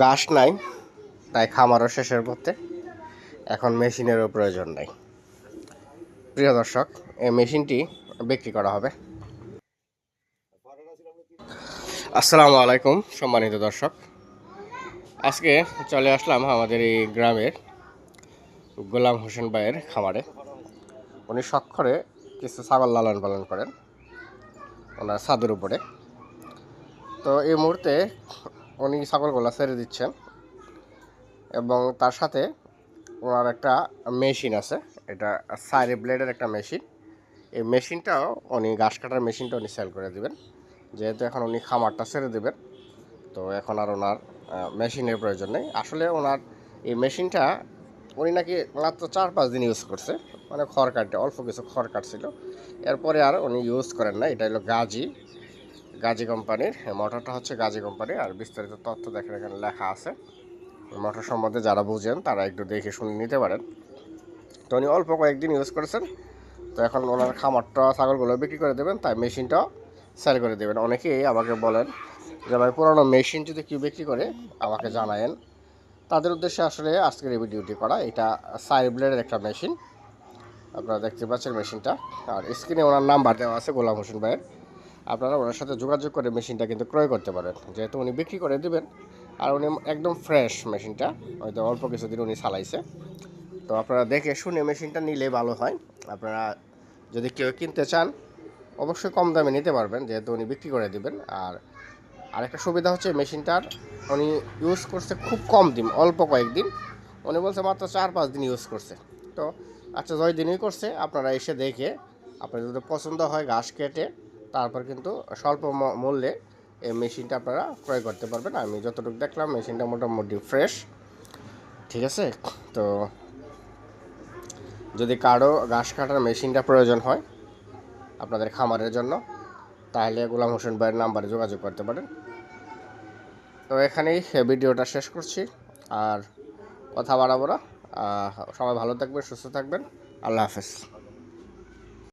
ঘাস নাই, তাই খামারও শেষের পথে। এখন মেশিনেরও প্রয়োজন নাই। প্রিয় দর্শক, এই মেশিনটি বিক্রি করা হবে। আসসালামু আলাইকুম, সম্মানিত দর্শক। আজকে চলে আসলাম আমাদের এই গ্রামের গোলাম হোসেন ভাইয়ের খামারে। উনি সক্ষরে কিছু ছাগল লালন পালন করেন, ওনার ছাদের উপরে। তো এই মুহূর্তে উনি ছাগলগুলো ছেড়ে দিচ্ছেন। এবং তার সাথে ওনার একটা মেশিন আছে, এটা সাইরে ব্লেডের একটা মেশিন। এই মেশিনটাও উনি, ঘাস কাটার মেশিনটা উনি সেল করে দিবেন। যেহেতু এখন উনি খামারটা ছেড়ে দেবেন, তো এখন আর ওনার মেশিনের প্রয়োজন নেই। আসলে ওনার এই মেশিনটা উনি নাকি মাত্র চার পাঁচ দিন ইউজ করছে মানে খড় কাটে অল্প কিছু খড় কাটছিল। এরপরে আর উনি ইউজ করেন না, এটা হলো গাজি। গাজি কোম্পানির মোটরটা হচ্ছে গাজি কোম্পানি আর বিস্তারিত তথ্য দেখেন এখানে লেখা আছে। মোটর সম্বন্ধে যারা বুঝেন, তারা একটু দেখে শুনে নিতে পারেন। তো উনি অল্প কয়েকদিন ইউজ করেছেন। তো এখন ওনার খামারটা ছাগলগুলো বিক্রি করে দেবেন, তাই মেশিনটাও সেল করে দেবেন। অনেকেই আমাকে বলেন যে, ভাই, পুরোনো মেশিন যদি কেউ বিক্রি করে, আমাকে জানায়েন। তাদের উদ্দেশ্যে আসলে আজকের এই ভিডিওটি করা। এটা সাইড ব্লেডের একটা মেশিন। আপনারা দেখতে পাচ্ছেন মেশিনটা। আর স্ক্রিনে ওনার নাম্বার দেওয়া আছে গোলাম হোসেন ভাইয়ের। আপনারা ওনার সাথে যোগাযোগ করে মেশিনটা কিন্তু ক্রয় করতে পারেন। যেহেতু উনি বিক্রি করে দেবেন, আর উনি একদম ফ্রেশ মেশিনটা, হয়তো অল্প কিছুদিন উনি চালাইছে। তো আপনারা দেখে শুনে মেশিনটা নিলে ভালো হয়। আপনারা যদি কেউ কিনতে চান, অবশ্যই কম দামে নিতে পারবেন, যেহেতু উনি বিক্রি করে দিবেন। আর আরেকটা সুবিধা হচ্ছে মেশিনটার, উনি ইউজ করছে খুব কম দিন, অল্প কয়েকদিন। উনি বলছে মাত্র চার পাঁচ দিন ইউজ করছে। তো আচ্ছা জয় দিনই করছে। আপনারা এসে দেখে আপনার যদি পছন্দ হয়, ঘাস কেটে তারপর কিন্তু স্বল্প মূল্যে এই মেশিনটা আপনারা ক্রয় করতে পারবেন। আমি যতটুকু দেখলাম, মেশিনটা মোটামুটি ফ্রেশ ঠিক আছে? তো যদি কারও ঘাস কাটার মেশিনটা প্রয়োজন হয় আপনাদের খামারের জন্য, তাহলে গোলাম হোসেন ভাইয়ের নাম্বারে যোগাযোগ করতে পারেন। তো এখানেই ভিডিওটা শেষ করছি। আর কথা বাড়াবো না। সবাই ভালো থাকবেন, সুস্থ থাকবেন। আল্লাহ হাফেজ।